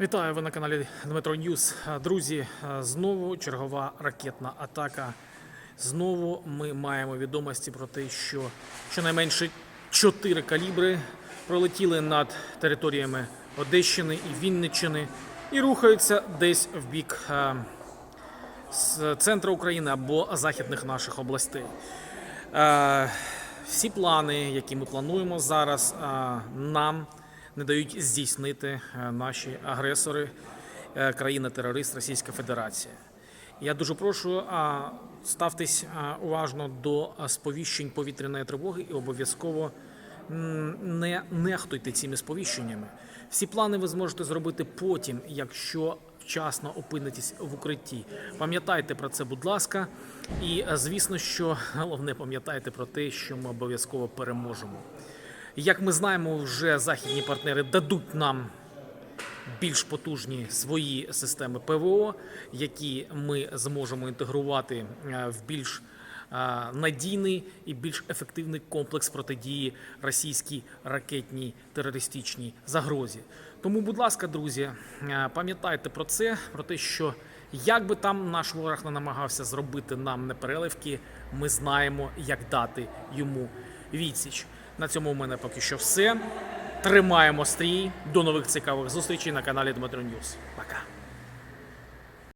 Вітаю ви на каналі Дмитро Ньюс. Друзі, знову чергова ракетна атака. Знову ми маємо відомості про те, що щонайменше чотири калібри пролетіли над територіями Одещини і Вінниччини і рухаються десь в бік е, з центру України або західних наших областей. Е, Всі плани, які ми плануємо зараз, е, нам не дають здійснити е, наші агресори, е, країна-терорист Російська Федерація. Я дуже прошу ставтесь уважно до сповіщень повітряної тривоги і обов'язково не нехтуйте цими сповіщеннями. Всі плани ви зможете зробити потім, якщо вчасно опинитесь в укритті. Пам'ятайте про це, будь ласка. І звісно, що головне пам'ятайте про те, що ми обов'язково переможемо. Як ми знаємо, вже західні партнери дадуть нам більш потужні свої системи ПВО, які ми зможемо інтегрувати е, в більш е, надійний і більш ефективний комплекс протидії російській ракетній терористичній загрозі. Тому, будь ласка, друзі, е, пам'ятайте про це, про те, що як би там наш ворог не намагався зробити нам непереливки, ми знаємо, як дати йому відсіч. На цьому в мене поки що все. Тримаємо стрій. До нових цікавих зустрічей на каналі Дмитро Ньюс. Пока.